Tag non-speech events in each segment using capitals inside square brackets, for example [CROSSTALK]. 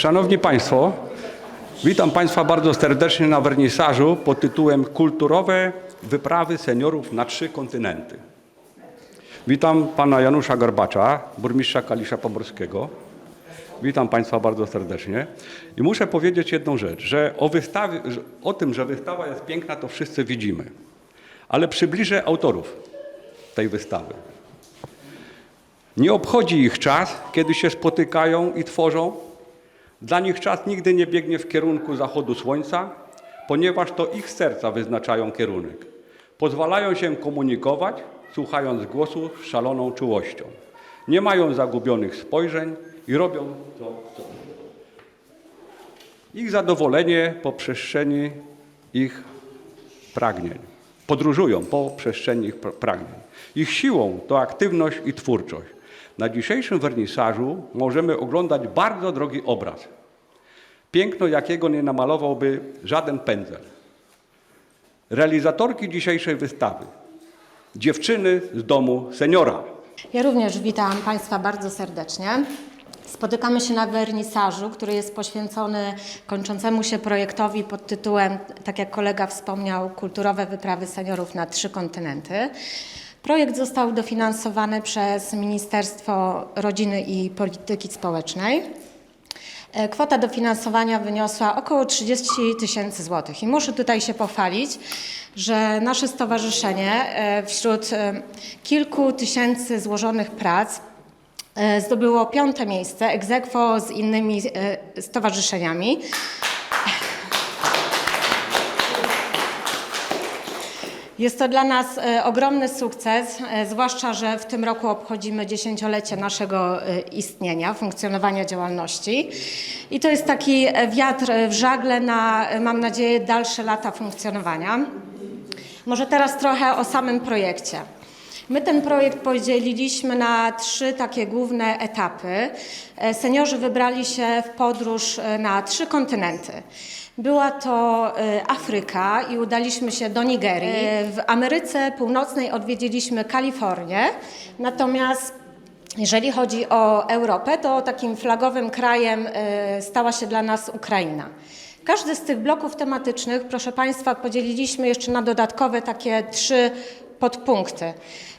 Szanowni Państwo, witam Państwa bardzo serdecznie na wernisażu pod tytułem Kulturowe wyprawy seniorów na trzy kontynenty. Witam Pana Janusza Garbacza, burmistrza Kalisza Pomorskiego. Witam Państwa bardzo serdecznie. I muszę powiedzieć jedną rzecz, że o, wystawie, o tym, że wystawa jest piękna, to wszyscy widzimy. Ale przybliżę autorów tej wystawy. Nie obchodzi ich czas, kiedy się spotykają i tworzą. Dla nich czas nigdy nie biegnie w kierunku zachodu słońca, ponieważ to ich serca wyznaczają kierunek. Pozwalają się komunikować, słuchając głosu z szaloną czułością. Nie mają zagubionych spojrzeń i robią to, co chcą. Ich zadowolenie po przestrzeni ich pragnień. Podróżują po przestrzeni ich pra- pragnień. Ich siłą to aktywność i twórczość. Na dzisiejszym wernisażu możemy oglądać bardzo drogi obraz. Piękno, jakiego nie namalowałby żaden pędzel. Realizatorki dzisiejszej wystawy. Dziewczyny z domu seniora. Ja również witam Państwa bardzo serdecznie. Spotykamy się na wernisażu, który jest poświęcony kończącemu się projektowi pod tytułem, tak jak kolega wspomniał, Kulturowe wyprawy seniorów na trzy kontynenty. Projekt został dofinansowany przez Ministerstwo Rodziny i Polityki Społecznej. E, Kwota dofinansowania wyniosła około 30 tysięcy złotych. I muszę tutaj się pochwalić, że nasze stowarzyszenie e, wśród e, kilku tysięcy złożonych prac zdobyło piąte miejsce aequo z innymi stowarzyszeniami. Jest to dla nas e, ogromny sukces, e, zwłaszcza, że w tym roku obchodzimy dziesięciolecie naszego e, istnienia, funkcjonowania działalności. I to jest taki wiatr w żagle na, mam nadzieję, dalsze lata funkcjonowania. Może teraz trochę o samym projekcie. My ten projekt podzieliliśmy na trzy takie główne etapy. Seniorzy wybrali się w podróż na trzy kontynenty. Była to e, Afryka i udaliśmy się do Nigerii. E, W Ameryce Północnej odwiedziliśmy Kalifornię, natomiast jeżeli chodzi o Europę, to takim flagowym krajem e, stała się dla nas Ukraina. Każdy z tych bloków tematycznych, proszę Państwa, podzieliliśmy jeszcze na dodatkowe takie trzy podpunkty.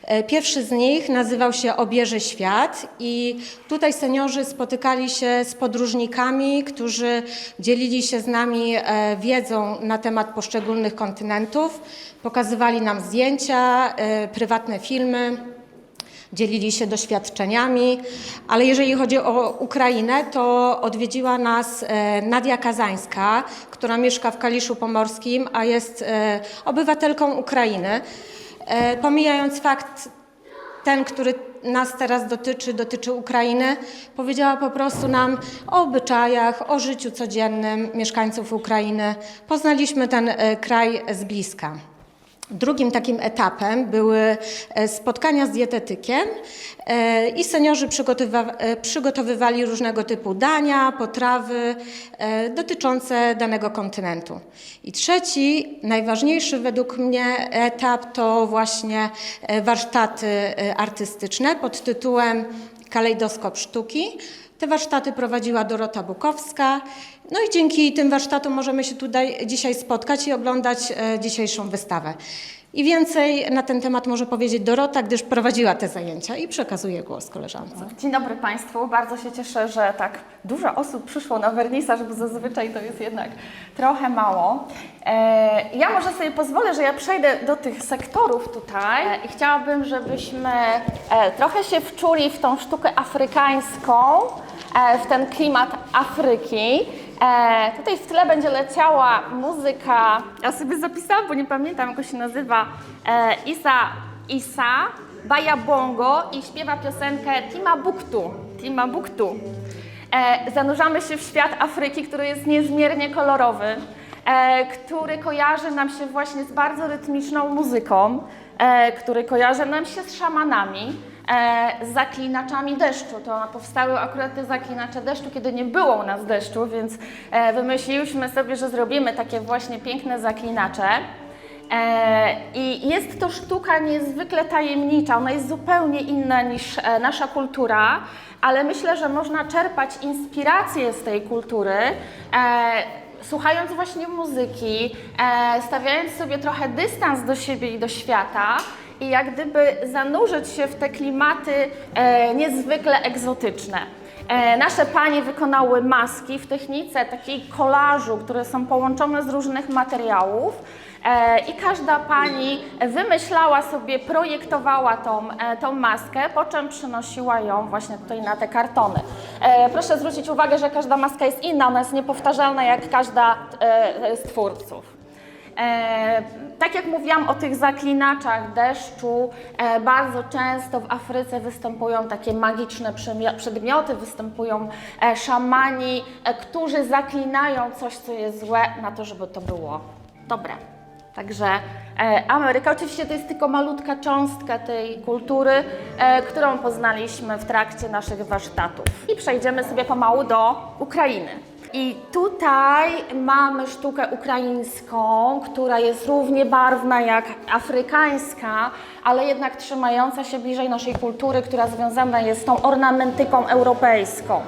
E, Pierwszy z nich nazywał się Obieży Świat i tutaj seniorzy spotykali się z podróżnikami, którzy dzielili się z nami e, wiedzą na temat poszczególnych kontynentów, pokazywali nam zdjęcia, e, prywatne filmy dzielili się doświadczeniami, ale jeżeli chodzi o Ukrainę, to odwiedziła nas Nadia Kazańska, która mieszka w Kaliszu Pomorskim, a jest obywatelką Ukrainy. E, Pomijając fakt ten, który nas teraz dotyczy, dotyczy Ukrainy, powiedziała po prostu nam o obyczajach, o życiu codziennym mieszkańców Ukrainy. Poznaliśmy ten e, kraj z bliska. Drugim takim etapem były e, spotkania z dietetykiem e, i seniorzy e, przygotowywali różnego typu dania, potrawy dotyczące danego kontynentu. I trzeci, najważniejszy według mnie etap to właśnie warsztaty artystyczne pod tytułem Kalejdoskop Sztuki. Te warsztaty prowadziła Dorota Bukowska. No i dzięki tym warsztatom możemy się tutaj dzisiaj spotkać i oglądać e, dzisiejszą wystawę. I więcej na ten temat może powiedzieć Dorota, gdyż prowadziła te zajęcia i przekazuję głos koleżance. Dzień dobry Państwu. Bardzo się cieszę, że tak dużo osób przyszło na wernisaż, bo zazwyczaj to jest jednak trochę mało. E, ja może sobie pozwolę, że ja przejdę do tych sektorów tutaj e, i chciałabym, żebyśmy e, trochę się wczuli w tą sztukę afrykańską, w ten klimat Afryki. E, tutaj w tle będzie leciała muzyka, ja sobie zapisałam, bo nie pamiętam jak się nazywa, e, Isa Isa, Baja Bongo i śpiewa piosenkę Timbuktu. Timbuktu. E, zanurzamy się w świat Afryki, który jest niezmiernie kolorowy, e, który kojarzy nam się właśnie z bardzo rytmiczną muzyką, e, który kojarzy nam się z szamanami, z zaklinaczami deszczu. To powstały akurat te zaklinacze deszczu, kiedy nie było u nas deszczu, więc e, wymyśliłyśmy sobie, że zrobimy takie właśnie piękne zaklinacze. E, I jest to sztuka niezwykle tajemnicza, ona jest zupełnie inna niż e, nasza kultura, ale myślę, że można czerpać inspiracje z tej kultury. E, Słuchając właśnie muzyki, e, stawiając sobie trochę dystans do siebie i do świata, i jak gdyby zanurzyć się w te klimaty e, niezwykle egzotyczne. E, nasze panie wykonały maski w technice takiej kolażu, które są połączone z różnych materiałów. E, I każda pani wymyślała sobie, projektowała tą, e, tą maskę, po czym przynosiła ją właśnie tutaj na te kartony. E, Proszę zwrócić uwagę, że każda maska jest inna, ona jest niepowtarzalna jak każda z twórców. E, tak jak mówiłam o tych zaklinaczach deszczu, e, bardzo często w Afryce występują takie magiczne przedmioty, występują e, szamani, którzy zaklinają coś, co jest złe, na to, żeby to było dobre. Także Ameryka, oczywiście to jest tylko malutka cząstka tej kultury, którą poznaliśmy w trakcie naszych warsztatów. I przejdziemy sobie pomału do Ukrainy. I tutaj mamy sztukę ukraińską, która jest równie barwna jak afrykańska, ale jednak trzymająca się bliżej naszej kultury, która związana jest z tą ornamentyką europejską.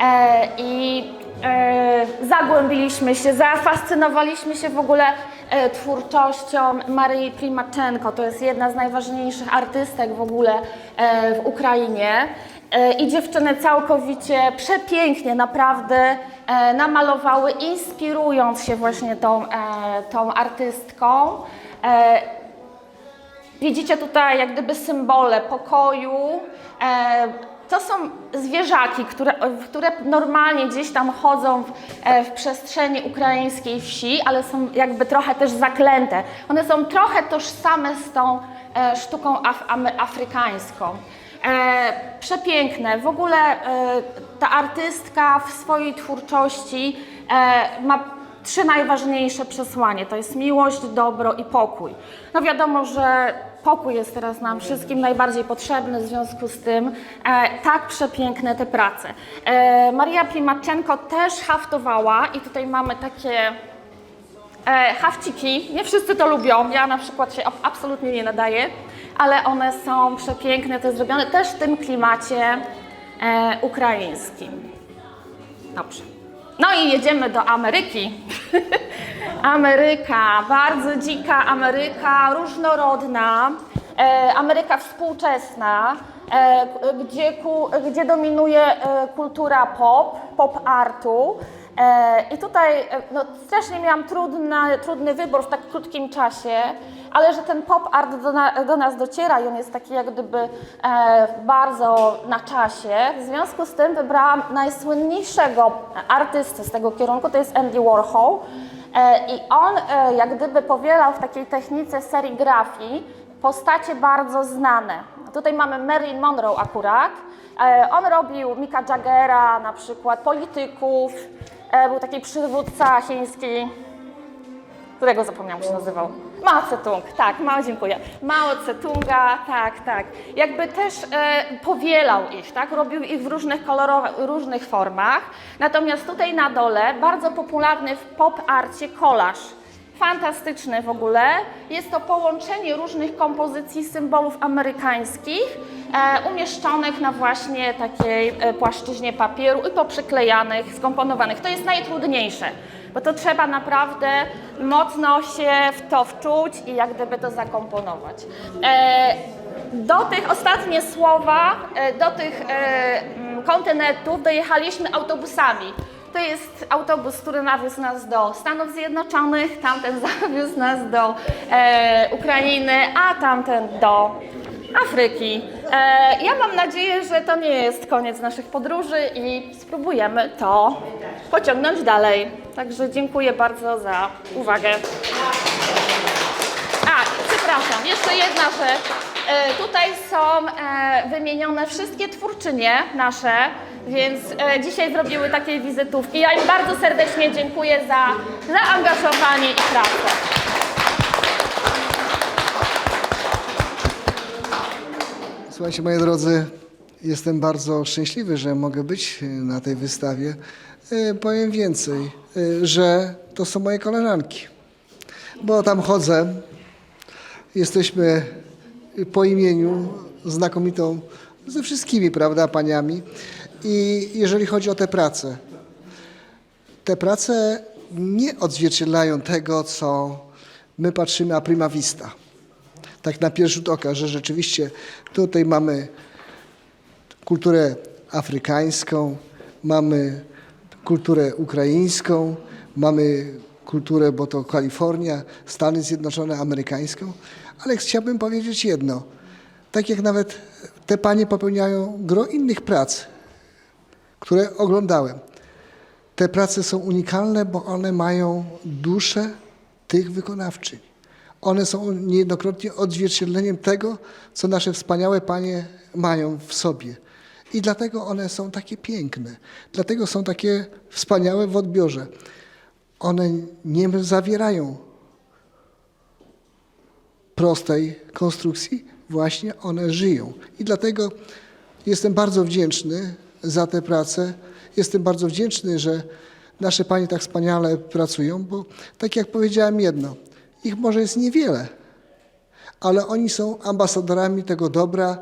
E, I e, zagłębiliśmy się, zafascynowaliśmy się w ogóle e, twórczością Maryi Primaczenko. To jest jedna z najważniejszych artystek w ogóle e, w Ukrainie. E, I dziewczyny całkowicie przepięknie naprawdę namalowały, inspirując się właśnie tą, e, tą artystką. E, Widzicie tutaj jak gdyby symbole pokoju. E, to są zwierzaki, które, które normalnie gdzieś tam chodzą w, e, w przestrzeni ukraińskiej wsi, ale są jakby trochę też zaklęte. One są trochę tożsame z tą e, sztuką af, afrykańską. E, przepiękne. W ogóle e, ta artystka w swojej twórczości e, ma trzy najważniejsze przesłanie. To jest miłość, dobro i pokój. No wiadomo, że pokój jest teraz nam wszystkim najbardziej potrzebny, w związku z tym e, tak przepiękne te prace. E, Maria Primaczenko też haftowała i tutaj mamy takie e, hafciki. Nie wszyscy to lubią, ja na przykład się ab- absolutnie nie nadaję, ale one są przepiękne, to jest zrobione też w tym klimacie e, ukraińskim. Dobrze. No i jedziemy do Ameryki. [LAUGHS] Ameryka, bardzo dzika Ameryka, różnorodna, e, Ameryka współczesna, e, gdzie, ku, gdzie dominuje e, kultura pop, pop artu. E, I tutaj e, no, strasznie miałam trudny, trudny wybór w tak krótkim czasie, ale że ten pop art do, na, do nas dociera i on jest taki jak gdyby e, bardzo na czasie. W związku z tym wybrałam najsłynniejszego artystę z tego kierunku, to jest Andy Warhol. E, I on jak gdyby powielał w takiej technice serigrafii postacie bardzo znane. Tutaj mamy Marilyn Monroe akurat. On robił Mika Jaggera, na przykład polityków. E, Był taki przywódca chiński, którego zapomniałam, jak się nazywał. Mao Tse-tung, tak, Mao, dziękuję. Mao Tse-tunga, tak, tak. Jakby też e, powielał ich, tak, robił ich w różnych kolorowych, różnych formach. Natomiast tutaj na dole bardzo popularny w pop-arcie kolaż. Fantastyczny w ogóle. Jest to połączenie różnych kompozycji symbolów amerykańskich, e, umieszczonych na właśnie takiej e, płaszczyźnie papieru i poprzyklejanych, skomponowanych. To jest najtrudniejsze bo to trzeba naprawdę mocno się w to wczuć i jak gdyby to zakomponować. E, do tych ostatnie słowa, do tych kontynentów dojechaliśmy autobusami. To jest autobus, który nawiózł nas do Stanów Zjednoczonych, tamten [LAUGHS] zawiózł nas do e, Ukrainy, a tamten do Afryki. E, ja mam nadzieję, że to nie jest koniec naszych podróży i spróbujemy to pociągnąć dalej. Także dziękuję bardzo za uwagę. A, przepraszam, jeszcze jedna rzecz. E, tutaj są e, wymienione wszystkie twórczynie nasze, więc e, dzisiaj zrobiły takie wizytówki. Ja im bardzo serdecznie dziękuję za zaangażowanie i pracę. Słuchajcie, moi drodzy, jestem bardzo szczęśliwy, że mogę być na tej wystawie. E, Powiem więcej, e, że to są moje koleżanki, bo tam chodzę Jesteśmy po imieniu znakomitą ze wszystkimi, prawda, paniami. I jeżeli chodzi o te prace, te prace nie odzwierciedlają tego, co my patrzymy a prima vista. Tak na pierwszy rzut oka, że rzeczywiście tutaj mamy kulturę afrykańską, mamy kulturę ukraińską, mamy kulturę, bo to Kalifornia, Stany Zjednoczone, amerykańską, ale chciałbym powiedzieć jedno. Tak jak nawet te panie popełniają gro innych prac, które oglądałem. Te prace są unikalne, bo one mają duszę tych wykonawczyń. One są niejednokrotnie odzwierciedleniem tego, co nasze wspaniałe panie mają w sobie. I dlatego one są takie piękne, dlatego są takie wspaniałe w odbiorze. One nie zawierają prostej konstrukcji, właśnie one żyją. I dlatego jestem bardzo wdzięczny za tę pracę. Jestem bardzo wdzięczny, że nasze panie tak wspaniale pracują, bo tak jak powiedziałem jedno, ich może jest niewiele, ale oni są ambasadorami tego dobra,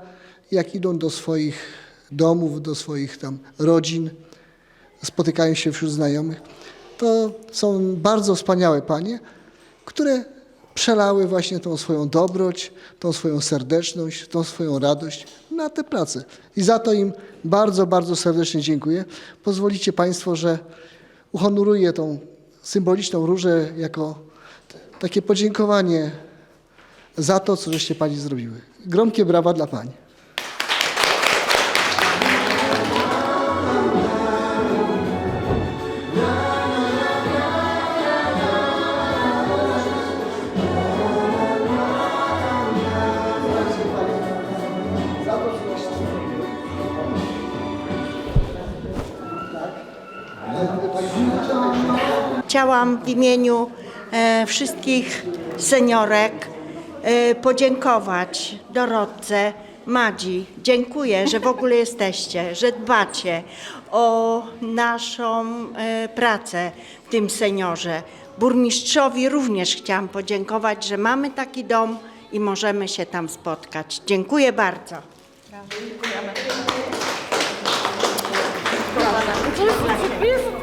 jak idą do swoich domów, do swoich tam rodzin, spotykają się wśród znajomych. To są bardzo wspaniałe panie, które przelały właśnie tą swoją dobroć, tą swoją serdeczność, tą swoją radość na tę pracę. I za to im bardzo, bardzo serdecznie dziękuję. Pozwolicie Państwo, że uhonoruję tą symboliczną różę jako takie podziękowanie za to, co żeście Pani zrobiły. Gromkie brawa dla Pani. Chciałam w imieniu e, wszystkich seniorek e, podziękować Dorotce, Madzi. Dziękuję, że w ogóle jesteście, że dbacie o naszą e, pracę w tym seniorze. Burmistrzowi również chciałam podziękować, że mamy taki dom i możemy się tam spotkać. Dziękuję bardzo. Jest